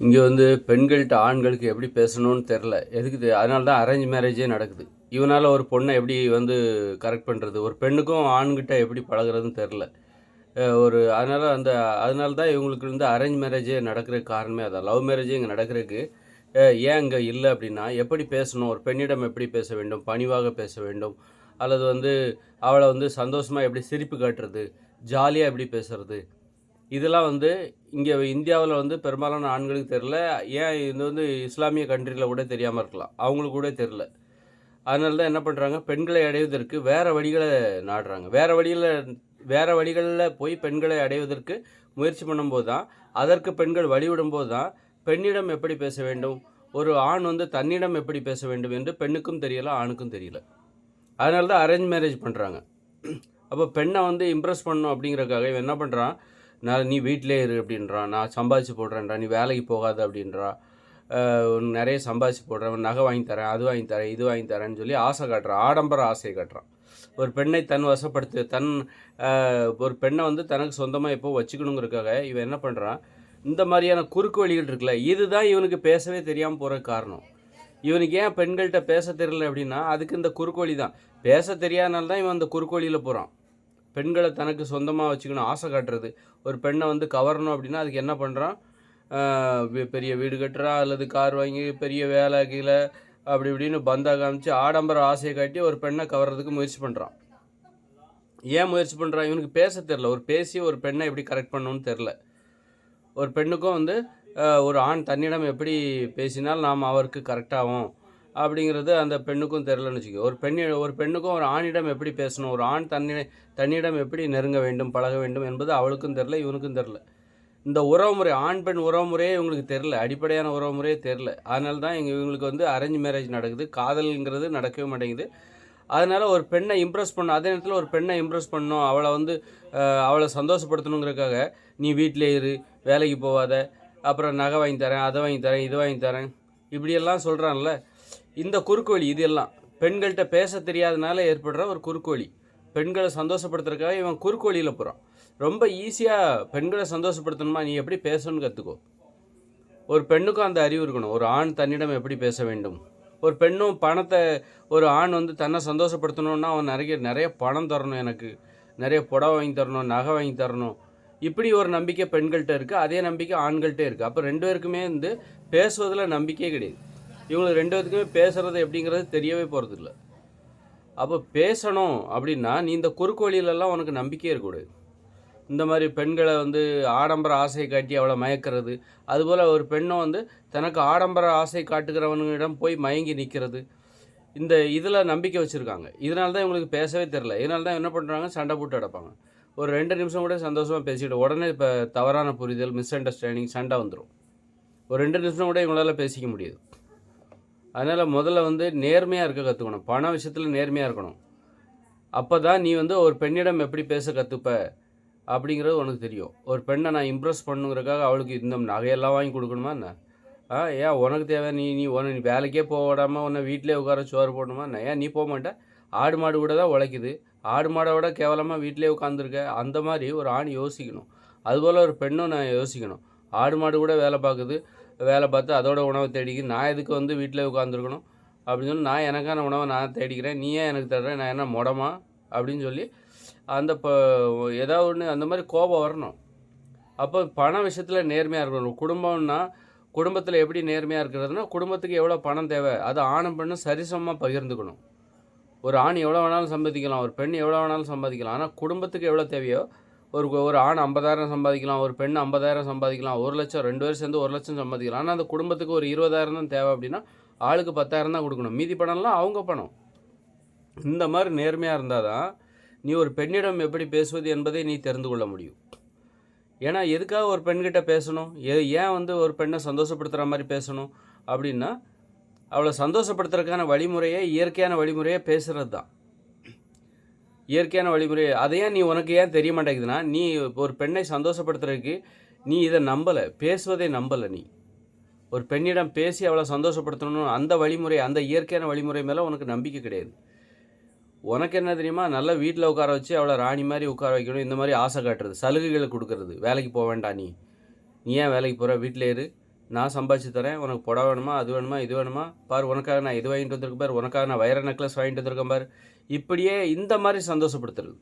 இங்கே வந்து பெண்கள்கிட்ட ஆண்களுக்கு எப்படி பேசணும்னு தெரில எதுக்கு அதனால தான் அரேஞ்ச் மேரேஜே நடக்குது. இவனால் ஒரு பொண்ணை எப்படி வந்து கரெக்ட் பண்ணுறது ஒரு பெண்ணுக்கும் ஆண்கிட்ட எப்படி பழகுறதுன்னு தெரில ஒரு அதனால் அந்த அதனால தான் இவங்களுக்கு வந்து அரேஞ்ச் மேரேஜே நடக்கிற காரணமே அதான். லவ் மேரேஜே இங்கே நடக்கிறதுக்கு ஏன் இங்கே இல்லை அப்படின்னா எப்படி பேசணும்? ஒரு பெண்ணிடம் எப்படி பேச வேண்டும்? பணிவாக பேச வேண்டும்? அல்லது வந்து அவளை வந்து சந்தோஷமாக எப்படி சிரிப்பு காட்டுறது? ஜாலியாக எப்படி பேசுறது? இதெல்லாம் வந்து இங்கே இந்தியாவில் வந்து பெரும்பாலான ஆண்களுக்கு தெரில ஏன் இது வந்து இஸ்லாமிய கண்ட்ரியில் கூட தெரியாமல் இருக்கலாம். அவங்களுக்கு கூட தெரில அதனால தான் என்ன பண்ணுறாங்க பெண்களை அடைவதற்கு வேறு வழிகளை நாடுறாங்க. வேறு வழியில் வேறு வழிகளில் போய் பெண்களை அடைவதற்கு முயற்சி பண்ணும்போது தான் அதற்கு பெண்கள் வழிவிடும்போது தான் பெண்ணிடம் எப்படி பேச வேண்டும்? ஒரு ஆண் வந்து தன்னிடம் எப்படி பேச வேண்டும் என்று பெண்ணுக்கும் தெரியல ஆணுக்கும் தெரியல. அதனால தான் அரேஞ்ச் மேரேஜ் பண்ணுறாங்க அப்போ பெண்ணை வந்து இம்ப்ரெஸ் பண்ணணும் அப்படிங்கிறக்காக இவன் என்ன பண்ணுறான் நான் நீ வீட்டிலே இரு அப்படின்றான் நான் சம்பாதிச்சு போடுறேன்டா நீ வேலைக்கு போகாத அப்படின்றா. நிறைய சம்பாதிச்சு போடுறேன் நகை வாங்கி தரேன் அது வாங்கி தரேன் இது வாங்கி தரேன்னு சொல்லி ஆசை காட்டுறான் ஆடம்பர ஆசையை காட்டுறான் ஒரு பெண்ணை தன் வசப்படுத்து தன் ஒரு பெண்ணை வந்து தனக்கு சொந்தமாக எப்போ வச்சுக்கணுங்கிறதுக்காக இவன் என்ன பண்ணுறான் இந்த மாதிரியான குறுக்கு வழிகள் இருக்குல்ல இதுதான் இவனுக்கு பேசவே தெரியாமல் போகிற காரணம். இவனுக்கு ஏன் பெண்கள்கிட்ட பேச தெரியல அப்படின்னா அதுக்கு இந்த குறுக்கோழி தான். பேச தெரியாதனால தான் இவன் அந்த குறுக்கோழியில் போகிறான் பெண்களை தனக்கு சொந்தமாக வச்சுக்கணும் ஆசை காட்டுறது. ஒரு பெண்ணை வந்து கவரணும் அப்படின்னா அதுக்கு என்ன பண்ணுறான் பெரிய வீடு கட்டுறா அல்லது கார் வாங்கி பெரிய வேலை கீழே அப்படி இப்படின்னு பந்தா காமிச்சு ஆடம்பர ஆசையை காட்டி ஒரு பெண்ணை கவர்றதுக்கு முயற்சி பண்ணுறான் ஏன் முயற்சி பண்ணுறான் இவனுக்கு பேச தெரில ஒரு பேசி ஒரு பெண்ணை எப்படி கரெக்ட் பண்ணணும்னு தெரில ஒரு பெண்ணுக்கும் வந்து ஒரு ஆண் தன்னிடம் எப்படி பேசினால் நாம் அவருக்கு கரெக்டாகும் அப்படிங்கிறது அந்த பெண்ணுக்கும் தெரிலன்னு வச்சுக்கோ. ஒரு பெண் ஒரு பெண்ணுக்கும் ஒரு ஆணிடம் எப்படி பேசணும்? ஒரு ஆண் தன்னி தன்னிடம் எப்படி நெருங்க வேண்டும் பழக வேண்டும் என்பது அவளுக்கும் தெரில இவனுக்கும் தெரில இந்த உறவுமுறை ஆண் பெண் உறவுமுறையே இவங்களுக்கு தெரில அடிப்படையான உறவுமுறையே தெரில அதனால தான் எங்கள் இவங்களுக்கு வந்து அரேஞ்ச் மேரேஜ் நடக்குது காதல்ங்கிறது நடக்கவே மாட்டேங்குது. அதனால் ஒரு பெண்ணை இம்ப்ரெஸ் பண்ண அதே நேரத்தில் ஒரு பெண்ணை இம்ப்ரெஸ் பண்ணணும் அவளை வந்து அவளை சந்தோஷப்படுத்தணுங்கிறதுக்காக நீ வீட்டிலே இரு வேலைக்கு போகாத அப்புறம் நகை வாங்கி தரேன் அதை வாங்கி தரேன் இது வாங்கி தரேன் இப்படியெல்லாம் சொல்கிறான்ல இந்த குறுக்கு வழி இது எல்லாம் பெண்கள்கிட்ட பேச தெரியாதனால ஏற்படுற ஒரு குறுக்கு வழி பெண்களை சந்தோஷப்படுத்துறதுக்காக இவன் குறுக்கு வழியில் போகிறான் ரொம்ப ஈஸியாக பெண்களை சந்தோஷப்படுத்தணுமா? நீ எப்படி பேசணும்னு கற்றுக்கோ ஒரு பெண்ணுக்கும் அந்த அறிவு இருக்கணும். ஒரு ஆண் தன்னிடம் எப்படி பேச வேண்டும்? ஒரு பெண்ணும் பணத்தை ஒரு ஆண் வந்து தன்னை சந்தோஷப்படுத்தணும்னா அவன் நிறைய நிறைய பணம் தரணும் எனக்கு. நிறைய புடவை வாங்கி தரணும் நகை வாங்கி தரணும். இப்படி ஒரு நம்பிக்கை பெண்கள்கிட்ட இருக்குது அதே நம்பிக்கை ஆண்கள்கிட்ட இருக்குது அப்போ ரெண்டு பேருக்குமே வந்து பேசுவதில் நம்பிக்கையே கிடையாது. இவங்களுக்கு ரெண்டு பேருக்குமே பேசுறது எப்படிங்கிறது தெரியவே போகிறது இல்லை அப்போ பேசணும் அப்படின்னா நீ இந்த குறுக்கு வழியிலலாம் உனக்கு நம்பிக்கையே இருக்கக்கூடாது. இந்த மாதிரி பெண்களை வந்து ஆடம்பர ஆசையை காட்டி அவளை மயக்கிறது. அதுபோல் ஒரு பெண்ணும் வந்து தனக்கு ஆடம்பர ஆசை காட்டுகிறவனிடம் போய் மயங்கி நிற்கிறது இந்த இதில் நம்பிக்கை வச்சுருக்காங்க. இதனால தான் இவங்களுக்கு பேசவே தெரில இதனால தான் என்ன பண்ணுறாங்க சண்டை போட்டு அடைப்பாங்க ஒரு ரெண்டு நிமிஷம் கூட சந்தோஷமாக பேசிக்கிட்டு உடனே இப்போ தவறான புரிதல் மிஸ் அண்டர்ஸ்டாண்டிங் சண்டை வந்துடும் ஒரு ரெண்டு நிமிஷம் கூட இவங்களால பேசிக்க முடியாது. அதனால் முதல்ல வந்து நேர்மையாக இருக்க கற்றுக்கணும் பண விஷயத்தில் நேர்மையாக இருக்கணும். அப்போ தான் நீ வந்து ஒரு பெண்ணிடம் எப்படி பேச கற்றுப்ப அப்படிங்கிறது உனக்கு தெரியும். ஒரு பெண்ணை நான் இம்ப்ரெஸ் பண்ணுங்கிறக்காக அவளுக்கு இந்த நகையெல்லாம் வாங்கி கொடுக்கணுமா என்ன? ஆ ஏன் உனக்கு தேவை? நீ நீ உன நீ வேலைக்கே போக விடாமல் உன்னை வீட்டிலே உட்கார சோறு போடணுமா என்ன? ஏன் நீ போக மாட்டேன் ஆடு மாடு கூட தான் உழைக்குது. ஆடு மாடை விட கேவலமாக வீட்டிலே உட்காந்துருக்க அந்த மாதிரி ஒரு ஆண் யோசிக்கணும். அதுபோல் ஒரு பெண்ணும் நான் யோசிக்கணும். ஆடு மாடு கூட வேலை பார்க்குது. வேலை பார்த்து அதோட உணவை தேடிக்கு நான் எதுக்கு வந்து வீட்டில் உட்காந்துருக்கணும் அப்படின்னு சொல்லி நான் எனக்கான உணவை நான் தேடிக்கிறேன். நீ ஏன் எனக்கு தர்ற நான் என்ன முடமா? அப்படின்னு சொல்லி அந்த இப்போ ஏதாவது ஒன்று அந்த மாதிரி கோபம் வரணும். அப்போ பண விஷயத்தில் நேர்மையாக இருக்கணும். குடும்பம்னா குடும்பத்தில் எப்படி நேர்மையாக இருக்கிறதுனா குடும்பத்துக்கு எவ்வளோ பணம் தேவை அதை ஆணும் பெண்ணும் சரிசமமாக பகிர்ந்துக்கணும். ஒரு ஆண் எவ்வளோ வேணாலும் சம்பாதிக்கலாம் ஒரு பெண் எவ்வளோ வேணாலும் சம்பாதிக்கலாம். ஆனால் குடும்பத்துக்கு எவ்வளோ தேவையோ ஒரு ஒரு ஆண் ஐம்பதாயிரம் சம்பாதிக்கலாம் ஒரு பெண் ஐம்பதாயிரம் சம்பாதிக்கலாம் ஒரு லட்சம் ரெண்டு பேர் சேர்ந்து ஒரு லட்சம் சம்பாதிக்கலாம். ஆனால் அந்த குடும்பத்துக்கு ஒரு இருபதாயிரம் தான் தேவை அப்படின்னா ஆளுக்கு பத்தாயிரம் தான் கொடுக்கணும். மீதி பணம்லாம் அவங்க பணம். இந்த மாதிரி நேர்மையாக இருந்தால் தான் நீ ஒரு பெண்ணிடம் எப்படி பேசுவது என்பதை நீ தெரிந்து கொள்ள முடியும். ஏன்னா எதுக்காக ஒரு பெண்கிட்ட பேசணும்? ஏ ஏன் வந்து ஒரு பெண்ணை சந்தோஷப்படுத்துகிற மாதிரி பேசணும் அப்படின்னா அவளை சந்தோஷப்படுத்துறதுக்கான வழிமுறையே இயற்கையான வழிமுறையே பேசுகிறது தான். இயற்கையான வழிமுறை அதையே நீ உனக்கு ஏன் தெரிய மாட்டேங்குதுன்னா நீ ஒரு பெண்ணை சந்தோஷப்படுத்துறதுக்கு நீ இதை நம்பலை பேசுவதை நம்பலை நீ. ஒரு பெண்ணிடம் பேசி அவளை சந்தோஷப்படுத்தணும் அந்த வழிமுறை அந்த இயற்கையான வழிமுறை மேலே உனக்கு நம்பிக்கை கிடையாது. உனக்கு என்ன தெரியுமா? நல்லா வீட்டில் உட்கார வச்சு அவளை ராணி மாதிரி உட்கார வைக்கணும் இந்த மாதிரி ஆசை காட்டுறது சலுகைகளை கொடுக்கறது வேலைக்கு போக வேண்டாம் நீ. நீ ஏன் வேலைக்கு போகிற வீட்டில் இரு. நான் சம்பாதிச்சு தரேன் உனக்கு புடவை வேணுமா அது வேணுமா இது வேணுமா? பார் உனக்காக நான் இது வாங்கிட்டு வந்திருக்கேன் பார் உனக்காக நான் வைர நெக்லஸ் வாங்கிட்டு வந்திருக்கேன் பார். இப்படியே இந்த மாதிரி சந்தோஷப்படுத்துறது.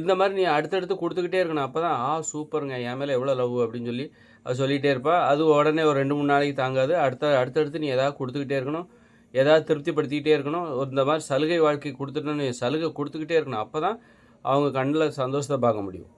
இந்த மாதிரி நீ அடுத்தடுத்து கொடுத்துக்கிட்டே இருக்கணும். அப்போ தான் ஆ சூப்பருங்க என் மேலே எவ்வளோ லவ் அப்படின்னு சொல்லி அது சொல்லிகிட்டே இருப்பா. அது உடனே ஒரு ரெண்டு மூணு நாளைக்கு தாங்காது. அடுத்த அடுத்தடுத்து நீ எதாவது கொடுத்துக்கிட்டே இருக்கணும். எதாவது திருப்திப்படுத்திக்கிட்டே இருக்கணும். இந்த மாதிரி சலுகை வாழ்க்கை கொடுத்துட்டோன்னு சலுகை கொடுத்துக்கிட்டே இருக்கணும். அப்போ தான் அவங்க கண்ணில் சந்தோஷத்தை பார்க்க முடியும்.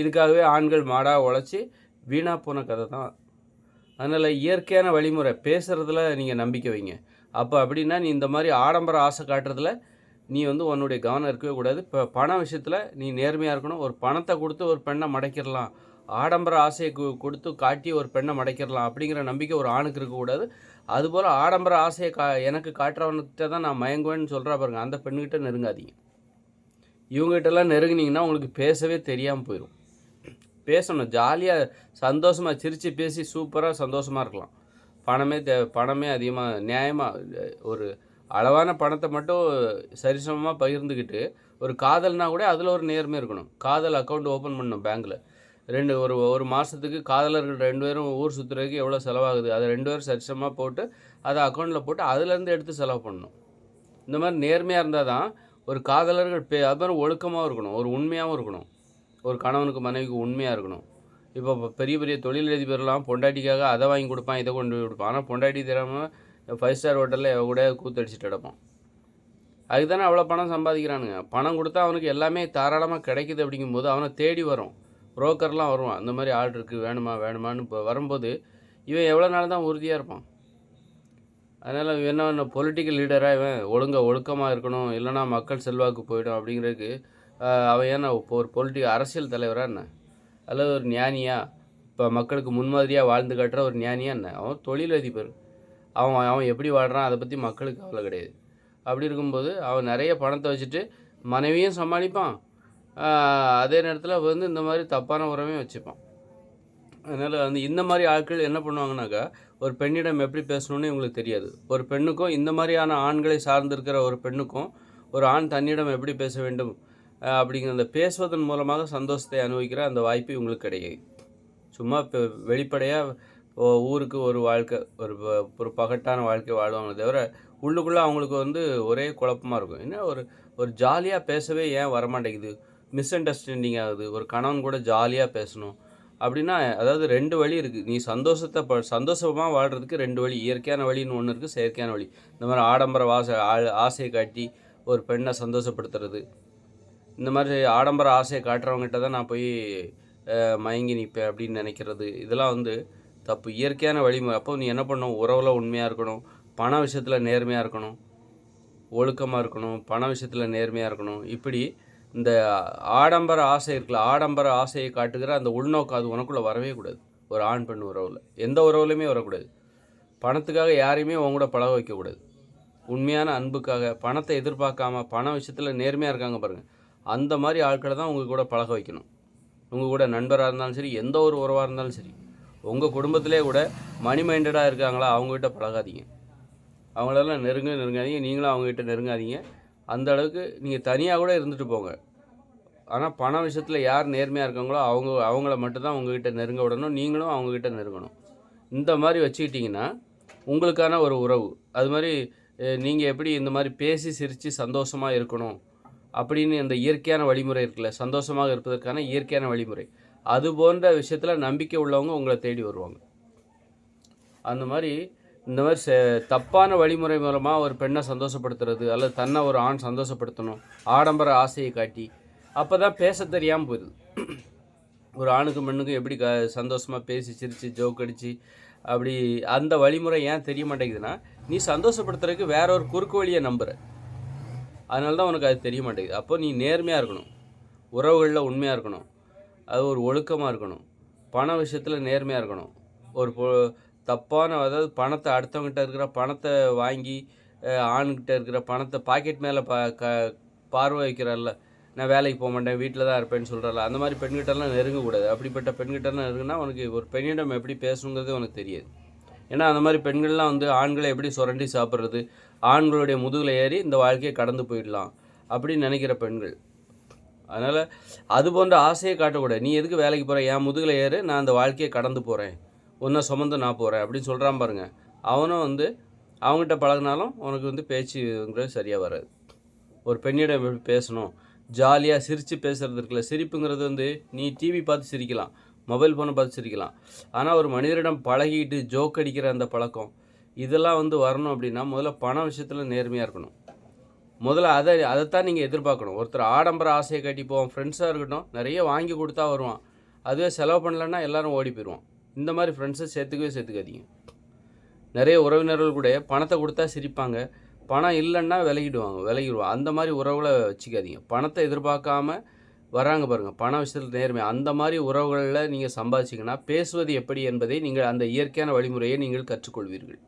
இதுக்காகவே ஆண்கள் மாடாக உழைச்சி வீணாக போன கதை தான். அதனால் இயற்கையான வழிமுறை பேசுகிறதுல நீங்கள் நம்பிக்கை வைங்க. அப்போ அப்படின்னா நீ இந்த மாதிரி ஆடம்பர ஆசை காட்டுறதுல நீ வந்து உன்னுடைய கவனம் இருக்கவே கூடாது. இப்போ பண விஷயத்தில் நீ நேர்மையாக இருக்கணும். ஒரு பணத்தை கொடுத்து ஒரு பெண்ணை மடக்கிடலாம். ஆடம்பர ஆசையை கொடுத்து காட்டி ஒரு பெண்ணை மடைக்கிடலாம் அப்படிங்கிற நம்பிக்கை ஒரு ஆணுக்கு இருக்கக்கூடாது அதுபோல் ஆடம்பர ஆசையை கா எனக்கு காட்டுறவன்கிட்ட தான் நான் மயங்குவேன்னு சொல்கிறா பாருங்க. அந்த பெண்ணுக்கிட்ட நெருங்காதீங்க. இவங்ககிட்டலாம் நெருங்கினீங்கன்னா உங்களுக்கு பேசவே தெரியாமல் போயிடும் பேசணும். ஜாலியாக சந்தோஷமாக சிரித்து பேசி சூப்பராக சந்தோஷமாக இருக்கலாம். பணமே தே பணமே அதிகமாக நியாயமாக ஒரு அளவான பணத்தை மட்டும் சரிசமமாக பகிர்ந்துக்கிட்டு ஒரு காதல்னா கூட அதில் ஒரு நேர்மை இருக்கணும். காதல் அக்கௌண்ட் ஓப்பன் பண்ணணும் பேங்க்கில் ரெண்டு ஒரு ஒரு மாதத்துக்கு காதலர்கள் ரெண்டு பேரும் ஊர் சுற்றுறதுக்கு எவ்வளோ செலவாகுது? அதை ரெண்டு பேரும் சரிசமமாக போட்டு அதை அக்கௌண்ட்டில் போட்டு அதுலேருந்து எடுத்து செலவு பண்ணணும். இந்த மாதிரி நேர்மையாக இருந்தால் தான் ஒரு காதலர்கள் பே அது மாதிரி ஒழுக்கமாகவும் இருக்கணும். ஒரு உண்மையாகவும் இருக்கணும். ஒரு கணவனுக்கு மனைவிக்கு உண்மையாக இருக்கணும். இப்போ பெரிய பெரிய தொழிலதிபர்லாம் பொண்டாட்டிக்காக அதை வாங்கி கொடுப்பான் இதை கொண்டு போய் கொடுப்பான். ஆனால் பொண்டாட்டி தெரியாமல் ஃபைவ் ஸ்டார் ஹோட்டலில் கூட கூத்தடிச்சிட்டு கிடப்பான். அதுக்கு தானே அவ்வளோ பணம் சம்பாதிக்கிறானுங்க. பணம் கொடுத்தா அவனுக்கு எல்லாமே தாராளமாக கிடைக்குது அப்படிங்கும்போது அவனை தேடி வரும். புரோக்கர்லாம் வருவான். அந்த மாதிரி ஆள் இருக்குது வேணுமா வேணுமான்னு இப்போ வரும்போது இவன் எவ்வளோ நாள் தான் உறுதியாக இருப்பான்? அதனால் என்ன என்ன பொலிட்டிக்கல் லீடராக இவன் ஒழுங்காக ஒழுக்கமாக இருக்கணும். இல்லைனா மக்கள் செல்வாக்கு போயிடும் அப்படிங்கிறதுக்கு அவன் ஏன்னா இப்போ ஒரு பொலிட்டி அரசியல் தலைவராக என்ன? அல்லது ஒரு ஞானியா? இப்போ மக்களுக்கு முன்மாதிரியாக வாழ்ந்து காட்டுற ஒரு ஞானியா என்ன? அவன் தொழிலதிபர். அவன் அவன் எப்படி வாழ்கிறான் அதை பற்றி மக்களுக்கு கவலை கிடையாது. அப்படி இருக்கும்போது அவன் நிறைய பணத்தை வச்சுட்டு மனைவியும் சமாளிப்பான். அதே நேரத்தில் வந்து இந்த மாதிரி தப்பான உறவையும் வச்சுப்பான். அதனால் வந்து இந்த மாதிரி ஆட்கள் என்ன பண்ணுவாங்கனாக்கா ஒரு பெண்ணிடம் எப்படி பேசணும்னு இவங்களுக்கு தெரியாது. ஒரு பெண்ணுக்கும் இந்த மாதிரியான ஆண்களை சார்ந்திருக்கிற ஒரு பெண்ணுக்கும் ஒரு ஆண் தன்னிடம் எப்படி பேச வேண்டும்? அப்படிங்கிற அந்த பேசுவதன் மூலமாக சந்தோஷத்தை அனுபவிக்கிற அந்த வாய்ப்பு இவங்களுக்கு கிடையாது. சும்மா இப்போ வெளிப்படையாக ஊருக்கு ஒரு வாழ்க்கை ஒரு ஒரு பகட்டான வாழ்க்கை வாழ்வாங்களே தவிர உள்ளுக்குள்ளே அவங்களுக்கு வந்து ஒரே குழப்பமாக இருக்கும். என்ன ஒரு ஒரு ஜாலியாக பேசவே ஏன் வரமாட்டேங்குது? மிஸ் அண்டர்ஸ்டாண்டிங் ஆகுது. ஒரு கணவன் கூட ஜாலியாக பேசணும். அப்படின்னா அதாவது ரெண்டு வழி இருக்குது நீ சந்தோஷத்தை ப சந்தோஷமாக வாழ்கிறதுக்கு ரெண்டு வழி. இயற்கையான வழின்னு ஒன்று இருக்குது செயற்கையான வழி. இந்த மாதிரி ஆடம்பர வாச ஆசையை காட்டி ஒரு பெண்ணை சந்தோஷப்படுத்துறது. இந்த மாதிரி ஆடம்பர ஆசையை காட்டுறவங்ககிட்ட தான் நான் போய் மயங்கி நிற்பேன் அப்படின்னு நினைக்கிறது. இதெல்லாம் வந்து தப்பு. இயற்கையான வழிமுறை. அப்போ நீ என்ன பண்ணணும்? உறவில் உண்மையாக இருக்கணும். பண விஷயத்தில் நேர்மையாக இருக்கணும். ஒழுக்கமாக இருக்கணும். பண விஷயத்தில் நேர்மையாக இருக்கணும். இப்படி இந்த ஆடம்பர ஆசை இருக்குல்ல ஆடம்பர ஆசையை காட்டுகிற அந்த உள்நோக்கம் அது உனக்குள்ளே வரவே கூடாது. ஒரு ஆண் பெண் உறவில். எந்த உறவுலையுமே வரக்கூடாது. பணத்துக்காக யாரையுமே உன் கூட பழக வைக்கக்கூடாது. உண்மையான அன்புக்காக பணத்தை எதிர்பார்க்காம பண விஷயத்தில் நேர்மையாக இருக்காங்க பாருங்கள் அந்த மாதிரி ஆட்களை தான் உங்கள் கூட பழக வைக்கணும். உங்கள் கூட நண்பராக இருந்தாலும் சரி எந்த ஒரு உறவாக இருந்தாலும் சரி உங்கள் குடும்பத்திலே கூட மணி மைண்டடாக இருக்காங்களா அவங்ககிட்ட பழகாதீங்க. அவங்களெல்லாம் நெருங்க நெருங்காதீங்க நீங்களும் அவங்ககிட்ட நெருங்காதீங்க. அந்த அளவுக்கு நீங்கள் தனியாக கூட இருந்துட்டு போங்க. ஆனால் பண விஷயத்தில் யார் நேர்மையாக இருக்காங்களோ அவங்க அவங்கள மட்டும்தான் உங்ககிட்ட நெருங்க விடணும் நீங்களும் அவங்கக்கிட்ட நெருங்கணும். இந்த மாதிரி வச்சுக்கிட்டிங்கன்னா உங்களுக்கான ஒரு உறவு. அது மாதிரி நீங்கள் எப்படி இந்த மாதிரி பேசி சிரித்து சந்தோஷமாக இருக்கணும் அப்படின்னு அந்த இயற்கையான வழிமுறை இருக்குல்ல சந்தோஷமாக இருப்பதற்கான இயற்கையான வழிமுறை. அது போன்ற விஷயத்தில் நம்பிக்கை உள்ளவங்க உங்களை தேடி வருவாங்க. அந்த மாதிரி இந்த மாதிரி ச தப்பான வழிமுறை மூலமாக ஒரு பெண்ணை சந்தோஷப்படுத்துறது அல்லது தன்னை ஒரு ஆண் சந்தோஷப்படுத்தணும் ஆடம்பர ஆசையை காட்டி அப்போ தான் பேச தெரியாமல் போயிடுது ஒரு ஆணுக்கும் பெண்ணுக்கும் எப்படி க சந்தோஷமாக பேசி சிரித்து ஜோக் அடித்து அப்படி அந்த வழிமுறை ஏன் தெரிய மாட்டேங்குதுன்னா நீ சந்தோஷப்படுத்துறதுக்கு வேற ஒரு குறுக்கு வழியை நம்புகிற அதனால தான் உனக்கு அது தெரிய மாட்டேங்குது. அப்போ நீ நேர்மையாக இருக்கணும். உறவுகளில் உண்மையாக இருக்கணும். அது ஒரு ஒழுக்கமாக இருக்கணும். பண விஷயத்தில் நேர்மையாக இருக்கணும். ஒரு பொ தப்பான அதாவது பணத்தை அடுத்தவங்ககிட்ட இருக்கிற பணத்தை வாங்கி ஆண்கிட்ட இருக்கிற பணத்தை பாக்கெட் மேலே பா க பார்வை வைக்கிறல்ல நான் வேலைக்கு போக மாட்டேன் வீட்டில் தான் இருப்பேன்னு சொல்கிறாள் அந்த மாதிரி பெண்கிட்டலாம் நெருங்கக்கூடாது. அப்படிப்பட்ட பெண்கிட்டலாம் நெருங்கினா உனக்கு ஒரு பெண்ணிடம் எப்படி பேசணுங்கிறது உனக்கு தெரியாது. ஏன்னா அந்த மாதிரி பெண்கள்லாம் வந்து ஆண்களை எப்படி சுரண்டி சாப்பிட்றது? ஆண்களுடைய முதுகில் ஏறி இந்த வாழ்க்கையை கடந்து போயிடலாம் அப்படின்னு நினைக்கிற பெண்கள். அதனால் அது போன்ற ஆசையை காட்டக்கூடாது. நீ எதுக்கு வேலைக்கு போகிற என் முதுகில் ஏறு நான் அந்த வாழ்க்கையை கடந்து போகிறேன் உன்னை சுமந்து நான் போகிறேன் அப்படின்னு சொல்கிறான் பாருங்க. அவனும் வந்து அவங்ககிட்ட பழகினாலும் உனக்கு வந்து பேச்சுங்கிறது சரியாக வராது. ஒரு பெண்ணிடம் எப்படி பேசணும்? ஜாலியாக சிரித்து பேசுகிறது இருக்குல்ல சிரிப்புங்கிறது வந்து நீ டிவி பார்த்து சிரிக்கலாம். மொபைல் ஃபோனை பார்த்து ஆனால் ஒரு மனிதரிடம் பழகிட்டு ஜோக் அடிக்கிற அந்த பழக்கம் இதெல்லாம் வந்து வரணும் அப்படின்னா முதல்ல பண விஷயத்தில் நேர்மையாக இருக்கணும். முதல்ல அதை அதைத்தான் நீங்கள் எதிர்பார்க்கணும். ஒருத்தர் ஆடம்பர ஆசையை கட்டி போவோம் ஃப்ரெண்ட்ஸாக இருக்கட்டும் நிறைய வாங்கி கொடுத்தா வருவான். அதுவே செலவு பண்ணலன்னா எல்லாரும் ஓடி போயிடுவான். இந்த மாதிரி ஃப்ரெண்ட்ஸை சேர்த்துக்கவே சேர்த்துக்காதீங்க. நிறைய உறவினர்கள் கூட பணத்தை கொடுத்தா சிரிப்பாங்க. பணம் இல்லைன்னா விலகிடுவாங்க விலகிடுவாங்க. அந்த மாதிரி உறவுகளை வச்சுக்காதீங்க. பணத்தை எதிர்பார்க்காம வராங்க பாருங்கள் பண விஷயத்தில் நேர்மை. அந்த மாதிரி உறவுகளில் நீங்கள் சம்பாதிச்சிங்கன்னா பேசுவது எப்படி என்பதை நீங்கள் அந்த இயற்கையான வழிமுறையை நீங்கள் கற்றுக்கொள்வீர்கள்.